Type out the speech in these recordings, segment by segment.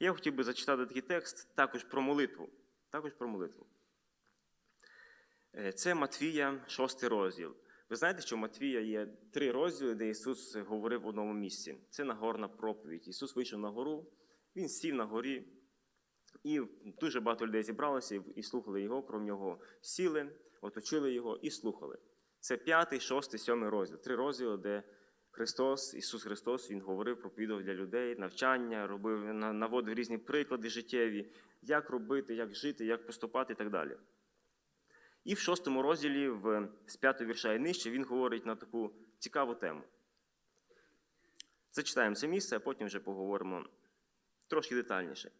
Я хотів би зачитати такий текст також про молитву. Також про молитву. Е, Це Матвія, шостий розділ. Ви знаєте, що в Матвія є три розділи, де Ісус говорив в одному місці. Це Нагорна проповідь. Ісус вийшов на гору, Він сів на горі, і дуже багато людей зібралося і- слухали його, крім нього сіли, оточили його і слухали. Це п'ятий, шостий, сьомий розділ. Три розділи, де Христос, Ісус Христос, Він говорив, проповідав для людей, навчання, робив, наводив різні приклади життєві, як робити, як жити, як поступати і так далі. І в шостому розділі, в, з п'ятого вірша і нижче, він говорить на таку цікаву тему. Зачитаємо це місце, а потім вже поговоримо трошки детальніше.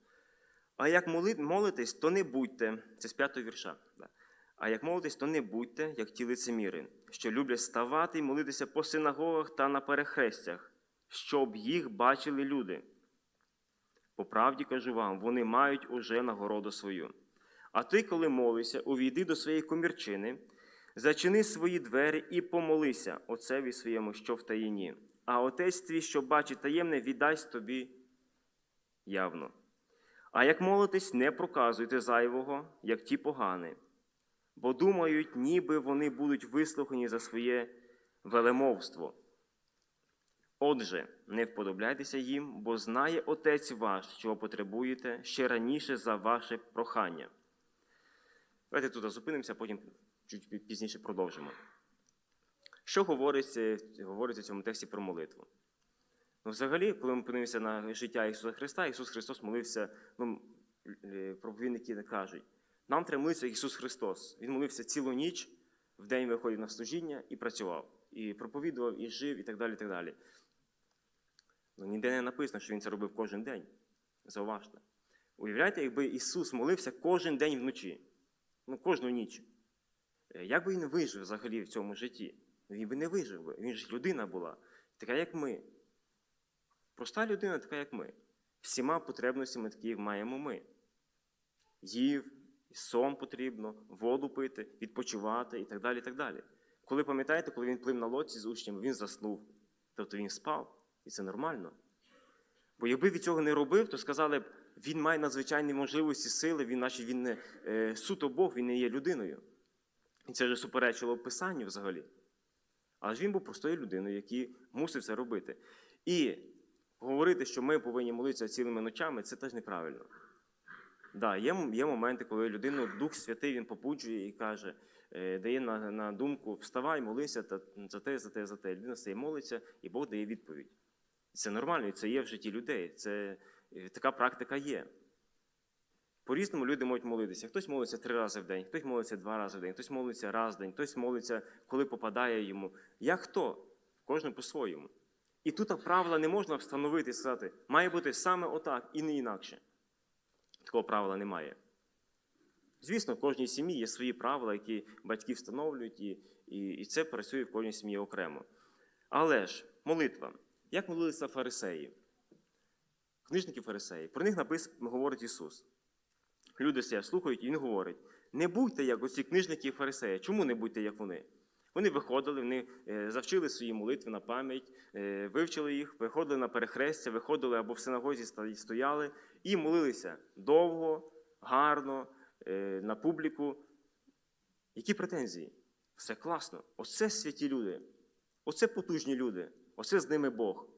А як молитесь, то не будьте, це з п'ятого вірша. А як молитесь, то не будьте, як ті лицеміри, що люблять ставати і молитися по синагогах та на перехрестях, щоб їх бачили люди. По правді кажу вам, вони мають уже нагороду свою. А ти, коли молишся, увійди до своєї комірчини, зачини свої двері і помолися отцеві своєму, що в таїні. А отець твій, що бачить таємне, віддасть тобі явно. А як молитесь, не проказуйте зайвого, як ті погані, бо думають, ніби вони будуть вислухані за своє велемовство. Отже, не вподобляйтеся їм, бо знає Отець ваш, чого потребуєте ще раніше за ваше прохання. Давайте тут зупинимося, потім чуть пізніше продовжимо. Що говориться, говориться в цьому тексті про молитву? Ну, взагалі, коли ми подивимося на життя Ісуса Христа, Ісус Христос молився, ну, е, проповідники кажуть, нам як Ісус Христос. Він молився цілу ніч, в день виходив на служіння і працював, і проповідував, і жив, і так далі. І так далі. Ну, ніде не написано, що він це робив кожен день. Зауважте. Уявляєте, якби Ісус молився кожен день вночі, ну, кожну ніч. Е, Як би він вижив взагалі в цьому житті? Ну, Він би не вижив. Він ж людина була, така, як ми. Проста людина, така, як ми. Всіма потребностями, такі маємо ми. Їв, сон потрібно, воду пити, відпочивати і так далі. і так далі. Коли пам'ятаєте, коли він плив на лодці з учнями, він заснув. Тобто він спав. І це нормально. Бо якби від цього не робив, то сказали б, він має надзвичайні можливості, сили, він, наче він не е, суто Бог, він не є людиною. І це вже суперечило Писанню взагалі. Але ж він був простою людиною, який мусив це робити. І говорити, що ми повинні молитися цілими ночами, це теж неправильно. Да, є, є моменти, коли людину Дух Святий він побуджує і каже, е, дає на, на думку, вставай, молися та, за те, за те, за те. Людина стає молиться, і Бог дає відповідь. Це нормально, і це є в житті людей. Це, е, така практика є. По-різному люди можуть молитися. Хтось молиться три рази в день, хтось молиться два рази в день, хтось молиться раз в день, хтось молиться, коли попадає йому. Як хто? Кожен по-своєму. І тут правила не можна встановити і сказати, має бути саме отак і не інакше. Такого правила немає. Звісно, в кожній сім'ї є свої правила, які батьки встановлюють, і, і, і це працює в кожній сім'ї окремо. Але ж молитва. Як молилися фарисеї? Книжники фарисеї. Про них написано, говорить Ісус. Люди себе слухають, і Він говорить: не будьте як оці книжники і фарисеї. Чому не будьте як вони? Вони виходили, вони е, завчили свої молитви на пам'ять, е, вивчили їх, виходили на перехрестя, виходили або в синагозі стояли і молилися довго, гарно, е, на публіку. Які претензії? Все класно. Оце святі люди, оце потужні люди, оце з ними Бог.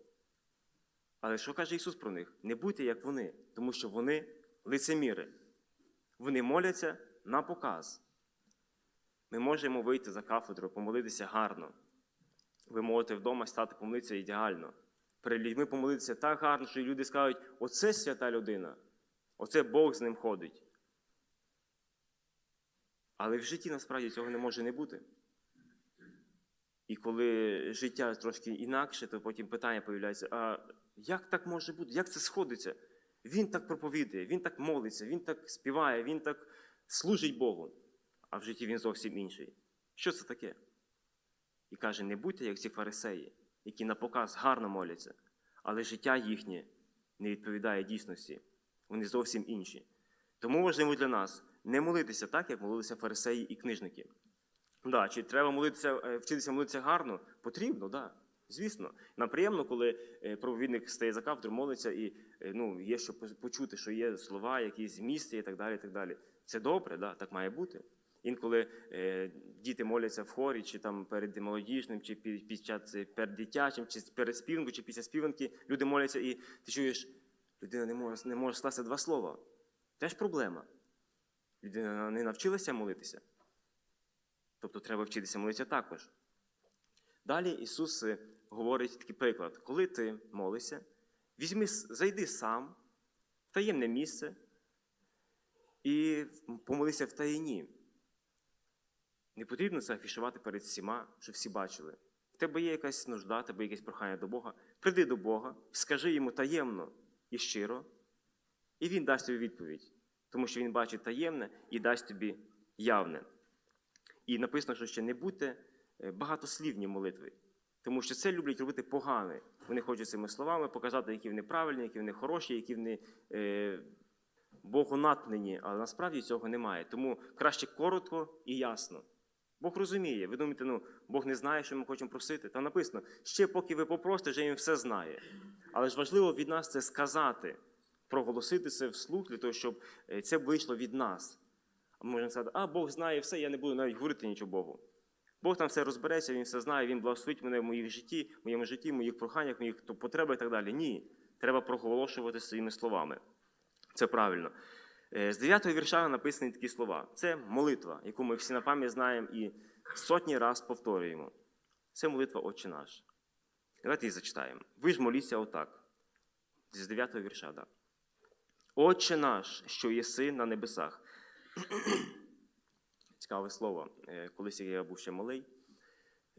Але що каже Ісус про них? Не будьте як вони, тому що вони лицеміри. Вони моляться на показ. Ми можемо вийти за кафедру, помолитися гарно. Ви можете вдома стати помолитися ідеально. Перед людьми помолитися так гарно, що люди скажуть, оце свята людина, оце Бог з ним ходить. Але в житті насправді цього не може не бути. І коли життя трошки інакше, то потім питання появляється: а як так може бути? Як це сходиться? Він так проповідує, він так молиться, він так співає, він так служить Богу, а в житті він зовсім інший. Що це таке? І каже: не будьте як ці фарисеї, які на показ гарно моляться, але життя їхнє не відповідає дійсності. Вони зовсім інші. Тому важливо для нас не молитися так, як молилися фарисеї і книжники. Да, чи треба молитися, е, вчитися молитися гарно? Потрібно, да. Звісно, нам приємно, коли е, проповідник стає за кафедру, молиться і е, ну, є що почути, що є слова, якісь змісти і так далі. І так далі. Це добре, да? так має бути. Інколи е, діти моляться в хорі, чи там перед молодіжним, чи під, під час е, перед дитячим, чи перед співанкою, чи після співанки люди моляться, і ти чуєш, людина не може, не може скласти два слова. Теж проблема. Людина не навчилася молитися. Тобто треба вчитися молитися також. Далі Ісус е, говорить такий приклад: коли ти молишся, візьми, зайди сам в таємне місце і помолися в таїні. Не потрібно це афішувати перед всіма, щоб всі бачили. В тебе є якась нужда, тебе є якесь прохання до Бога. Прийди до Бога, скажи йому таємно і щиро, і Він дасть тобі відповідь, тому що Він бачить таємне і дасть тобі явне. І написано, що ще не будьте е, багатослівні молитви, тому що це люблять робити погане. Вони хочуть цими словами показати, які вони правильні, які вони хороші, які вони е, богонатнені, але насправді цього немає. Тому краще коротко і ясно. Бог розуміє. Ви думаєте, ну Бог не знає, що ми хочемо просити. Там написано, ще поки ви попросите, вже він все знає. Але ж важливо від нас це сказати, проголосити це вслух, для того, щоб е, це вийшло від нас. А можна сказати, а Бог знає все, я не буду навіть говорити нічого Богу. Бог там все розбереться, Він все знає, Він благословить мене в моїх житті, в моєму житті, в моїх проханнях, в моїх потребах і так далі. Ні. Треба проголошувати своїми словами. Це правильно. Е, З 9 вірша написані такі слова. Це молитва, яку ми всі на пам'ять знаємо і сотні раз повторюємо. Це молитва Отче наш. Давайте її зачитаємо. Ви ж моліться отак. З 9 вірша, так. Отче наш, що єси на небесах. Цікаве слово. Е, Колись я був ще малий,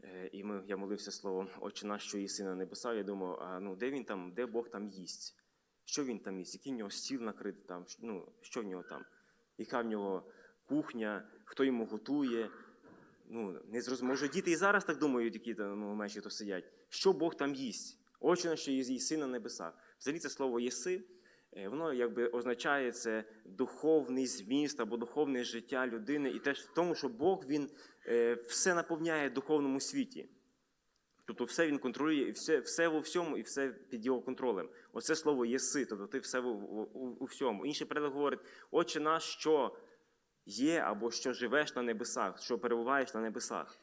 е, і я молився словом Отче наш, що єси на небесах. Я думав, а ну де він там, де Бог там їсть? Що він там їсть? Який в нього стіл накритий там? Ну, що в нього там? Яка в нього кухня, хто йому готує? Ну, не зрозуміло. Може, діти і зараз так думають, які ну, менші хто сидять. Що Бог там їсть? Отче наш, що єси на небесах. Взагалі це слово єси. Е, Воно якби означає це духовний зміст або духовне життя людини, і теж в тому, що Бог він е, все наповняє в духовному світі. Тобто все він контролює, і все, все у всьому, і все під його контролем. Оце слово єси, тобто ти все у, у, у всьому. Інший переклад говорить, Отче наш, що є або що живеш на небесах, що перебуваєш на небесах.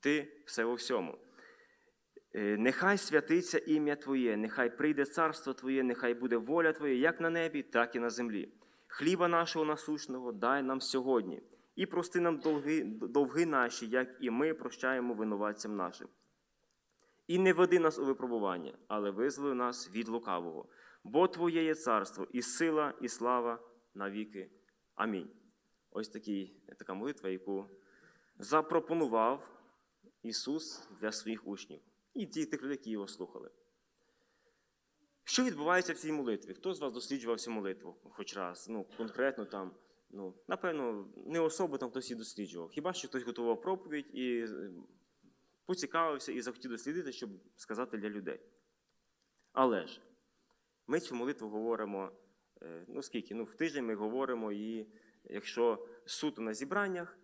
Ти все у всьому. Е, Нехай святиться ім'я Твоє, нехай прийде царство Твоє, нехай буде воля Твоя, як на небі, так і на землі. Хліба нашого насущного дай нам сьогодні, і прости нам довги, довги наші, як і ми прощаємо винуватцям нашим. І не веди нас у випробування, але визволи нас від лукавого. Бо Твоє є царство, і сила, і слава навіки. Амінь. Ось такий, така молитва, яку запропонував Ісус для своїх учнів і тих людей, які його слухали. Що відбувається в цій молитві? Хто з вас досліджував цю молитву хоч раз? Ну, конкретно там, ну, напевно, не особо там хтось її досліджував. Хіба що хтось готував проповідь і поцікавився і захотів дослідити, щоб сказати для людей. Але ж ми цю молитву говоримо, е, ну скільки? Ну, в тиждень ми говоримо її, якщо суто на зібраннях,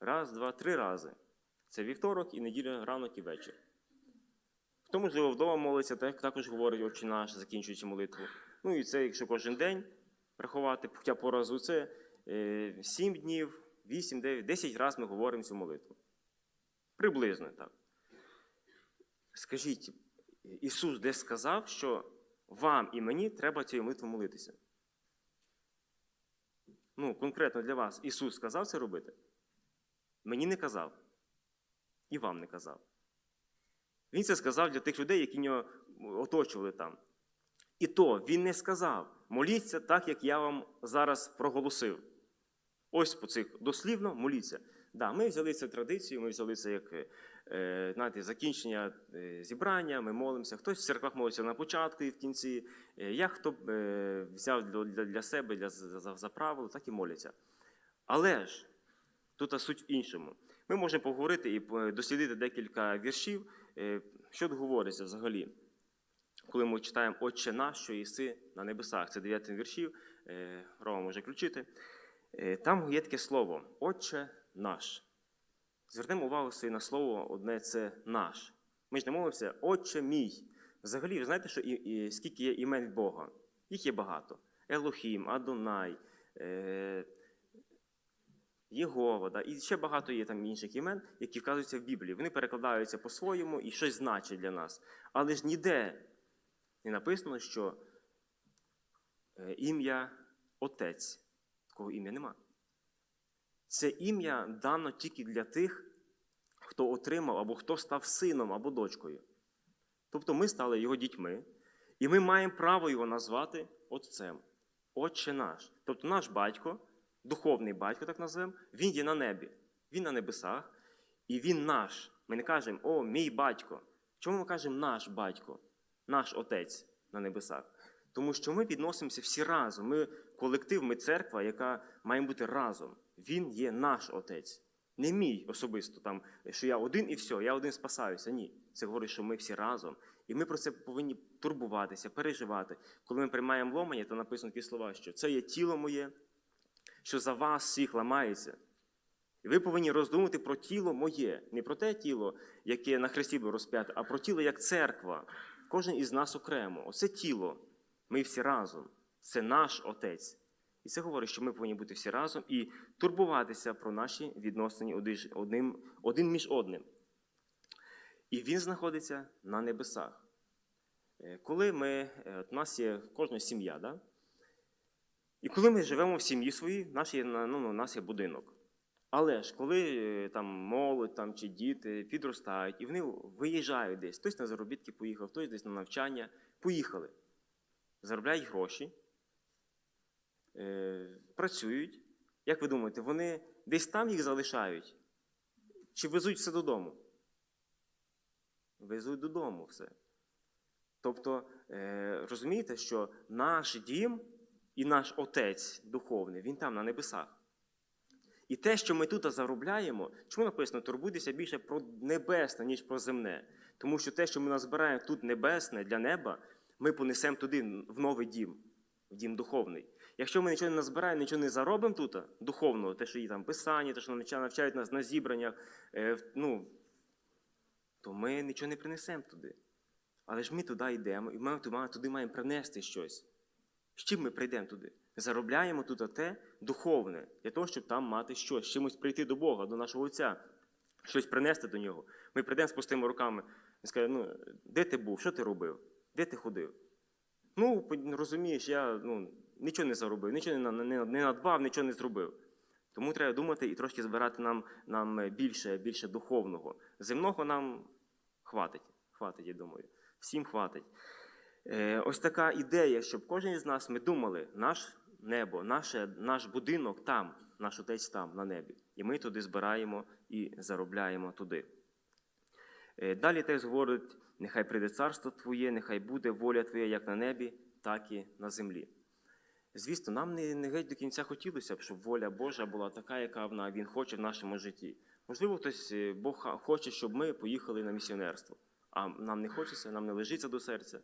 раз, два, три рази. Це вівторок і неділя, ранок і вечір. Хто, можливо, вдома молиться, так, також говорить Отче наш, закінчуючи молитву. Ну і це, якщо кожен день рахувати, хоча по разу це е, 7 днів, 8, 9, 10 разів ми говоримо цю молитву. Приблизно так. Скажіть, Ісус десь сказав, що вам і мені треба цією молитвою молитися. Ну, конкретно для вас Ісус сказав це робити? Мені не казав. І вам не казав. Він це сказав для тих людей, які нього оточували там. І то він не сказав: моліться так, як я вам зараз проголосив. Ось по цих дослівно моліться. Да, ми взяли цю традицію, ми взяли це як е, знаєте, закінчення е, зібрання, ми молимося. Хтось в церквах молиться на початку і в кінці. Е, я хто е, взяв для, себе для, за, за правило, так і моляться. Але ж тут суть в іншому. Ми можемо поговорити і е, дослідити декілька віршів, е, що тут говориться взагалі. Коли ми читаємо Отче наш, що єси на небесах, це 9 віршів, е, Рома може включити. Е, Там є таке слово Отче наш. Звернемо увагу собі на слово одне це наш. Ми ж не молимося, Отче мій. Взагалі, ви знаєте, що і, і, скільки є імен Бога? Їх є багато. Елохім, Адонай, е, Єгова, да? і ще багато є там інших імен, які вказуються в Біблії. Вони перекладаються по-своєму і щось значить для нас. Але ж ніде не написано, що е, ім'я Отець, такого ім'я нема. Це ім'я дано тільки для тих, хто отримав або хто став сином або дочкою. Тобто ми стали його дітьми, і ми маємо право його назвати Отцем, Отче наш. Тобто наш батько, духовний батько, так назвемо, він є на небі, він на небесах, і він наш. Ми не кажемо, о, мій батько. Чому ми кажемо наш батько, наш отець на небесах? Тому що ми відносимося всі разом. Ми колектив, ми церква, яка має бути разом. Він є наш отець. Не мій особисто, там, що я один і все, я один спасаюся. Ні. Це говорить, що ми всі разом. І ми про це повинні турбуватися, переживати. Коли ми приймаємо ломання, то написано такі слова, що це є тіло моє, що за вас всіх ламається. І ви повинні роздумати про тіло моє, не про те тіло, яке на хресті було розп'яте, а про тіло як церква. Кожен із нас окремо. Оце тіло. Ми всі разом. Це наш Отець. І це говорить, що ми повинні бути всі разом і турбуватися про наші відносини одним, один між одним. І він знаходиться на небесах. Е, Коли ми, е, от у нас є кожна сім'я, да? і коли ми живемо в сім'ї своїй, наш є, ну, ну, у нас є будинок. Але ж коли е, там молодь там, чи діти підростають, і вони виїжджають десь, хтось на заробітки поїхав, хтось десь на навчання, поїхали, заробляють гроші, е, працюють. Як ви думаєте, вони десь там їх залишають? Чи везуть все додому? Везуть додому все. Тобто, е, розумієте, що наш дім і наш Отець духовний, він там на небесах. І те, що ми тут заробляємо, чому написано, турбуйтеся більше про небесне, ніж про земне. Тому що те, що ми назбираємо тут небесне для неба, ми понесемо туди в новий дім, в дім духовний. Якщо ми нічого не назбираємо, нічого не заробимо тут, духовного, те, що є там писання, те, що навчають нас на зібраннях, е, ну, то ми нічого не принесемо туди. Але ж ми туди йдемо, і ми туди маємо принести щось. З чим ми прийдемо туди? Заробляємо тут те духовне, для того, щоб там мати щось, чимось прийти до Бога, до нашого Отця, щось принести до нього. Ми прийдемо з пустими руками і скажемо, ну, де ти був, що ти робив? Де ти ходив? Ну, розумієш, я ну, нічого не заробив, нічого не, надбав, нічого не зробив. Тому треба думати і трошки збирати нам нам більше більше духовного. Земного нам хватить, хватить, я думаю. Всім хватить. Е, Ось така ідея, щоб кожен із нас ми думали, наш небо, наше, наш будинок там, наш отець там, на небі. І ми туди збираємо і заробляємо туди. Е, Далі теж говорить, нехай прийде царство Твоє, нехай буде воля Твоя як на небі, так і на землі. Звісно, нам не, не геть до кінця хотілося б, щоб воля Божа була така, яка вона, він хоче в нашому житті. Можливо, хтось е, Бог хоче, щоб ми поїхали на місіонерство. А нам не хочеться, нам не лежиться до серця.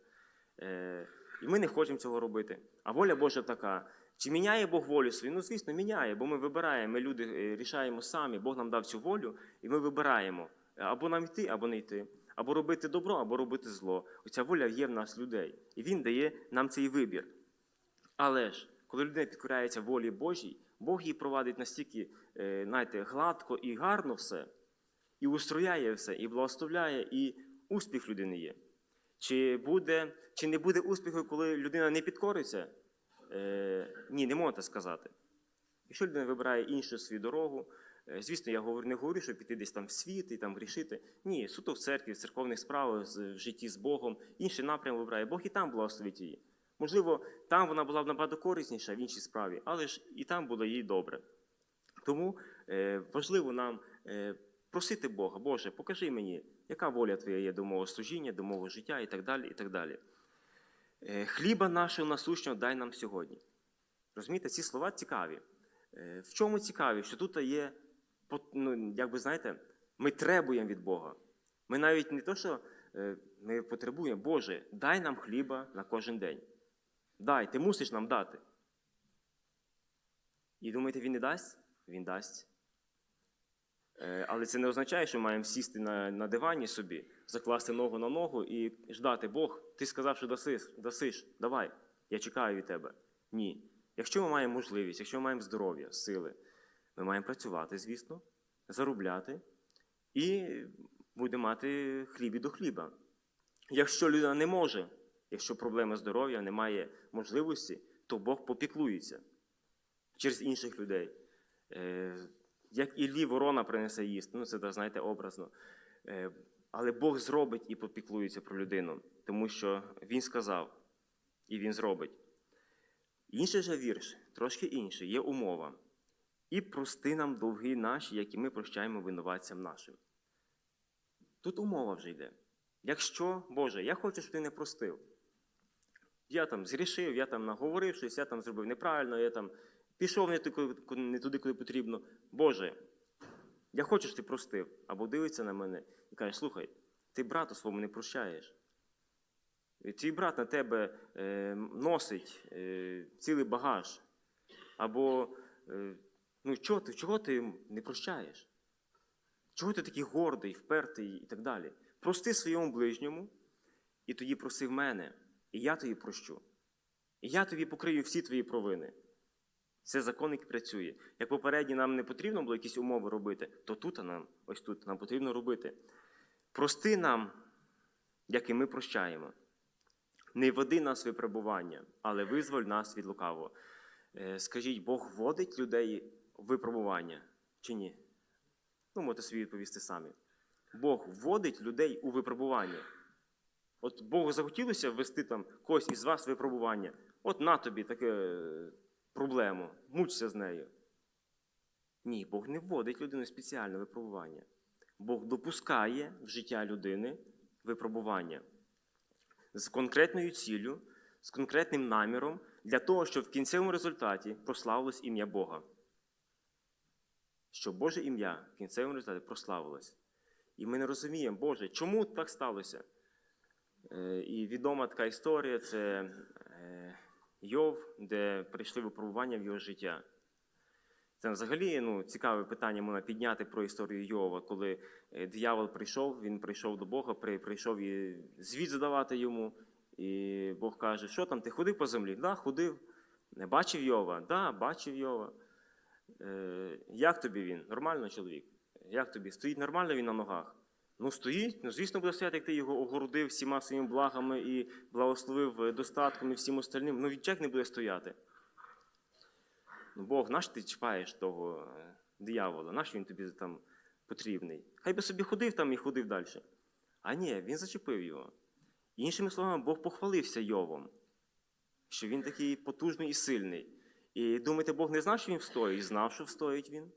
Е, І ми не хочемо цього робити. А воля Божа така. Чи міняє Бог волю свою? Ну, звісно, міняє, бо ми вибираємо, ми люди е, рішаємо самі, Бог нам дав цю волю, і ми вибираємо або нам йти, або не йти, або робити добро, або робити зло. Оця воля є в нас людей. І Він дає нам цей вибір. Але ж, коли людина підкоряється волі Божій, Бог її провадить настільки е, знаєте, гладко і гарно все, і устрояє все, і благословляє, і успіх людини є. Чи буде, чи не буде успіху, коли людина не підкориться? Е, ні, не можна сказати. Якщо людина вибирає іншу свою дорогу, е, звісно, я не говорю, що піти десь там в світ і там грішити. Ні, суто в церкві, в церковних справах, в житті з Богом, інший напрям вибирає. Бог і там благословить її. Можливо, там вона була б набагато корисніша в іншій справі, але ж і там було їй добре. Тому е, важливо нам е, просити Бога, Боже, покажи мені, яка воля Твоя є до мого служіння, до мого життя і так далі. і так далі. Е, хліба нашого насущного дай нам сьогодні. Розумієте, ці слова цікаві. В чому цікаві? Що тут є, ну, як ви знаєте, ми требуємо від Бога. Ми навіть не то, що ми потребуємо, Боже, дай нам хліба на кожен день. Дай, ти мусиш нам дати. І думаєте, він не дасть? Він дасть. Е, Але це не означає, що маємо сісти на, на дивані собі, закласти ногу на ногу і ждати Бог, ти сказав, що дасиш, дасиш, давай, я чекаю від тебе. Ні. Якщо ми маємо можливість, якщо ми маємо здоров'я, сили, ми маємо працювати, звісно, заробляти і будемо мати хліб і до хліба. Якщо людина не може, якщо проблема здоров'я, немає можливості, то Бог попіклується через інших людей. Е, Як Іллі ворона принесе їсти, ну це, знаєте, образно. Е, Але Бог зробить і попіклується про людину, тому що Він сказав, і Він зробить. Інший же вірш, трошки інший, є умова. І прости нам довги наші, які ми прощаємо винуватцям нашим. Тут умова вже йде. Якщо, Боже, я хочу, щоб ти не простив. Я там зрішив, я там наговорив щось, я там зробив неправильно, я там пішов не туди, куди потрібно. Боже, я хочу, щоб ти простив. Або дивиться на мене і каже, слухай, ти брату своєму не прощаєш. Твій брат на тебе е, носить е, цілий багаж. Або е, ну, чого, ти, чого ти не прощаєш? Чого ти такий гордий, впертий і так далі? Прости своєму ближньому, і тоді проси в мене, і я тобі прощу. І я тобі покрию всі твої провини. Це закон, який працює. Як попередні нам не потрібно було якісь умови робити, то тут нам, ось тут нам потрібно робити. Прости нам, як і ми прощаємо. Не веди нас випробування, але визволь нас від лукавого. Е, Скажіть, Бог вводить людей в випробування чи ні? Ну, можете собі відповісти самі. Бог вводить людей у випробування. От Богу захотілося ввести там когось із вас випробування. От на тобі таке е, проблему, мучся з нею. Ні, Бог не вводить людину спеціальне випробування. Бог допускає в життя людини випробування з конкретною ціллю, з конкретним наміром для того, щоб в кінцевому результаті прославилось ім'я Бога. Щоб Боже ім'я в кінцевому результаті прославилось. І ми не розуміємо, Боже, чому так сталося? Е, І відома така історія це е, Йов, де прийшли випробування в його життя. Це взагалі ну, цікаве питання можна підняти про історію Йова, коли е, диявол прийшов, він прийшов до Бога, прийшов і звіт задавати йому. І Бог каже, що там, ти ходив по землі? Да, ходив. Не бачив Йова? Да, бачив Йова. Е, як тобі він? Нормально чоловік? Як тобі? Стоїть нормально він на ногах? Ну, стоїть, ну, звісно, буде стояти, як ти його огородив всіма своїми благами і благословив е, достатком і всім остальним. Ну, він як не буде стояти. Ну, Бог, наш ти чіпаєш того е, диявола, наш він тобі там потрібний? Хай би собі ходив там і ходив далі. А ні, він зачепив його. Іншими словами, Бог похвалився Йовом, що він такий потужний і сильний. І думаєте, Бог не знав, що він встоїть, знав, що встоїть він.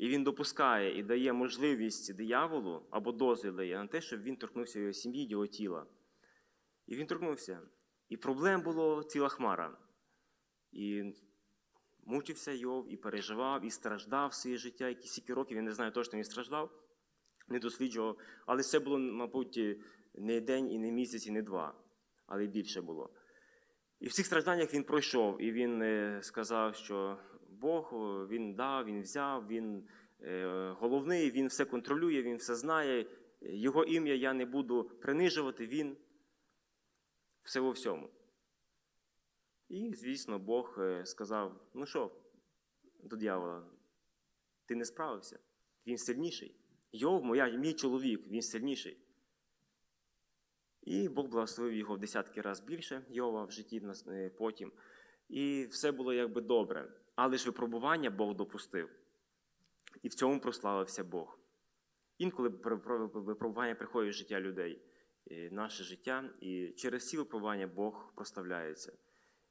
І він допускає і дає можливість дияволу або дозвіл дає на те, щоб він торкнувся його сім'ї, його тіла. І він торкнувся. І проблем було ціла хмара. І мучився Йов, і переживав, і страждав своє життя, які стільки років, я не знаю точно він страждав, не досліджував. Але це було, мабуть, не день, і не місяць, і не два, але більше було. І в цих стражданнях він пройшов, і він е, сказав, що Бог він дав, він взяв, він е, головний, він все контролює, він все знає. Його ім'я я не буду принижувати, він все во всьому. І, звісно, Бог е, сказав: ну що, до дьявола, ти не справився, він сильніший. Йов, моя, мій чоловік, він сильніший. І Бог благословив його в десятки разів більше Йова в житті е, потім. І все було якби добре. Але ж випробування Бог допустив. І в цьому прославився Бог. Інколи випробування приходять в життя людей, е, наше життя, і через ці випробування Бог проставляється.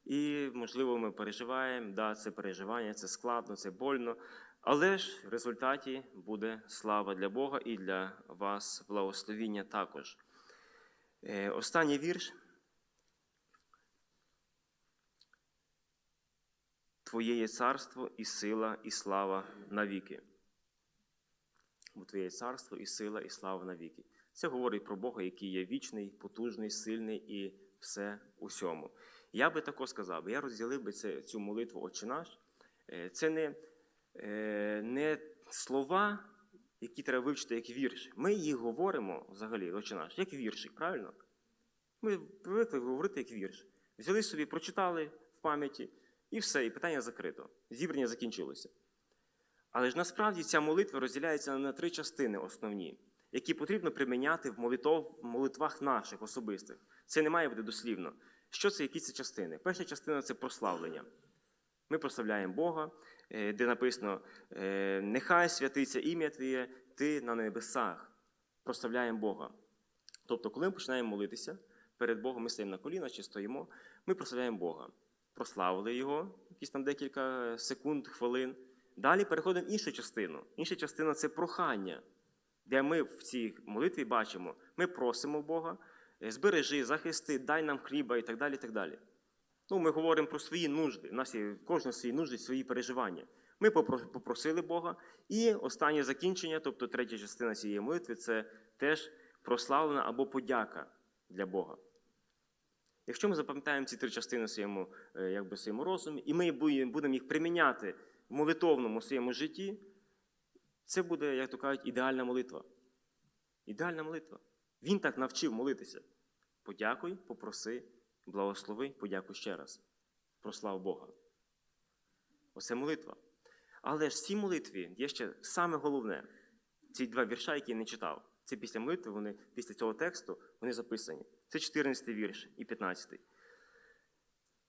І, можливо, ми переживаємо, да, це переживання, це складно, це больно. Але ж в результаті буде слава для Бога і для вас благословіння також. Е, Останній вірш. Твоє є царство і сила, і слава навіки. Бо Твоє є царство і сила, і слава навіки. Це говорить про Бога, який є вічний, потужний, сильний і все усьому. Я би також сказав, я розділив би це, цю молитву «Отче наш». Е, Це не, е, не слова які треба вивчити як вірш. Ми їх говоримо взагалі, отче наш, як віршик, правильно? Ми привикли говорити як вірш. Взяли собі, прочитали в пам'яті, і все, і питання закрито. Зібрання закінчилося. Але ж насправді ця молитва розділяється на три частини основні, які потрібно приміняти в молитов, молитвах наших особистих. Це не має бути дослівно. Що це, які це частини? Перша частина це прославлення. Ми прославляємо Бога, е, де написано: е, Нехай святиться ім'я Твоє, Ти на небесах. Прославляємо Бога. Тобто, коли ми починаємо молитися перед Богом, ми стоїмо на коліна чи стоїмо, ми прославляємо Бога. Прославили Його, якісь там декілька секунд, хвилин. Далі переходимо в іншу частину. Інша частина це прохання, де ми в цій молитві бачимо, ми просимо Бога, е, збережи, захисти, дай нам хліба і так далі. І так далі. Ну, ми говоримо про свої нужди. У нас є в кожного свої нужди, свої переживання. Ми попросили Бога. І останнє закінчення, тобто третя частина цієї молитви, це теж прославлена або подяка для Бога. Якщо ми запам'ятаємо ці три частини своєму, е, якби, своєму розумі, і ми будемо їх приміняти в молитовному своєму житті, це буде, як то кажуть, ідеальна молитва. Ідеальна молитва. Він так навчив молитися. Подякуй, попроси, благослови, подякуй ще раз. Прослав Бога. Оце молитва. Але ж в цій молитві є ще саме головне. Ці два вірша, які я не читав. Це після молитви, вони після цього тексту вони записані. Це 14 вірш і 15.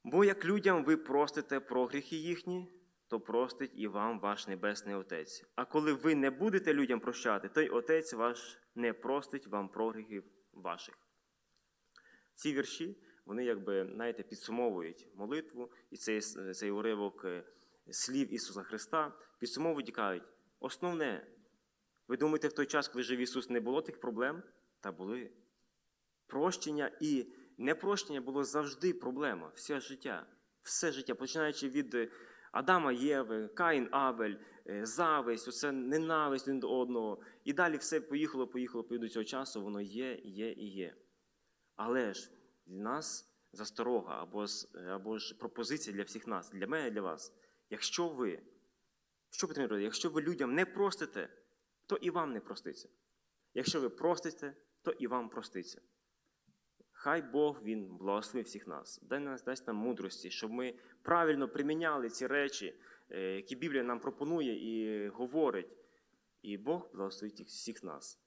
Бо як людям ви простите прогріхи їхні, то простить і вам ваш Небесний Отець. А коли ви не будете людям прощати, то й Отець ваш не простить вам прогріхів ваших. Ці вірші, вони якби, знаєте, підсумовують молитву і цей, цей уривок е, слів Ісуса Христа, підсумовують і кажуть, основне, ви думаєте, в той час, коли жив Ісус, не було тих проблем? Та були. Прощення і непрощення було завжди проблема, все життя. Все життя, починаючи від е, Адама Єви, Каїн Авель, е, зависть, оце ненависть один до одного. І далі все поїхало, поїхало, поїхало до цього часу, воно є, є і є. Але ж для нас засторога або, або ж пропозиція для всіх нас, для мене для вас. Якщо ви, що потрібно робити? Якщо ви людям не простите, то і вам не проститься. Якщо ви простите, то і вам проститься. Хай Бог Він благословить всіх нас, дай нас дасть нам мудрості, щоб ми правильно приміняли ці речі, е, які Біблія нам пропонує і говорить. І Бог благословить всіх нас.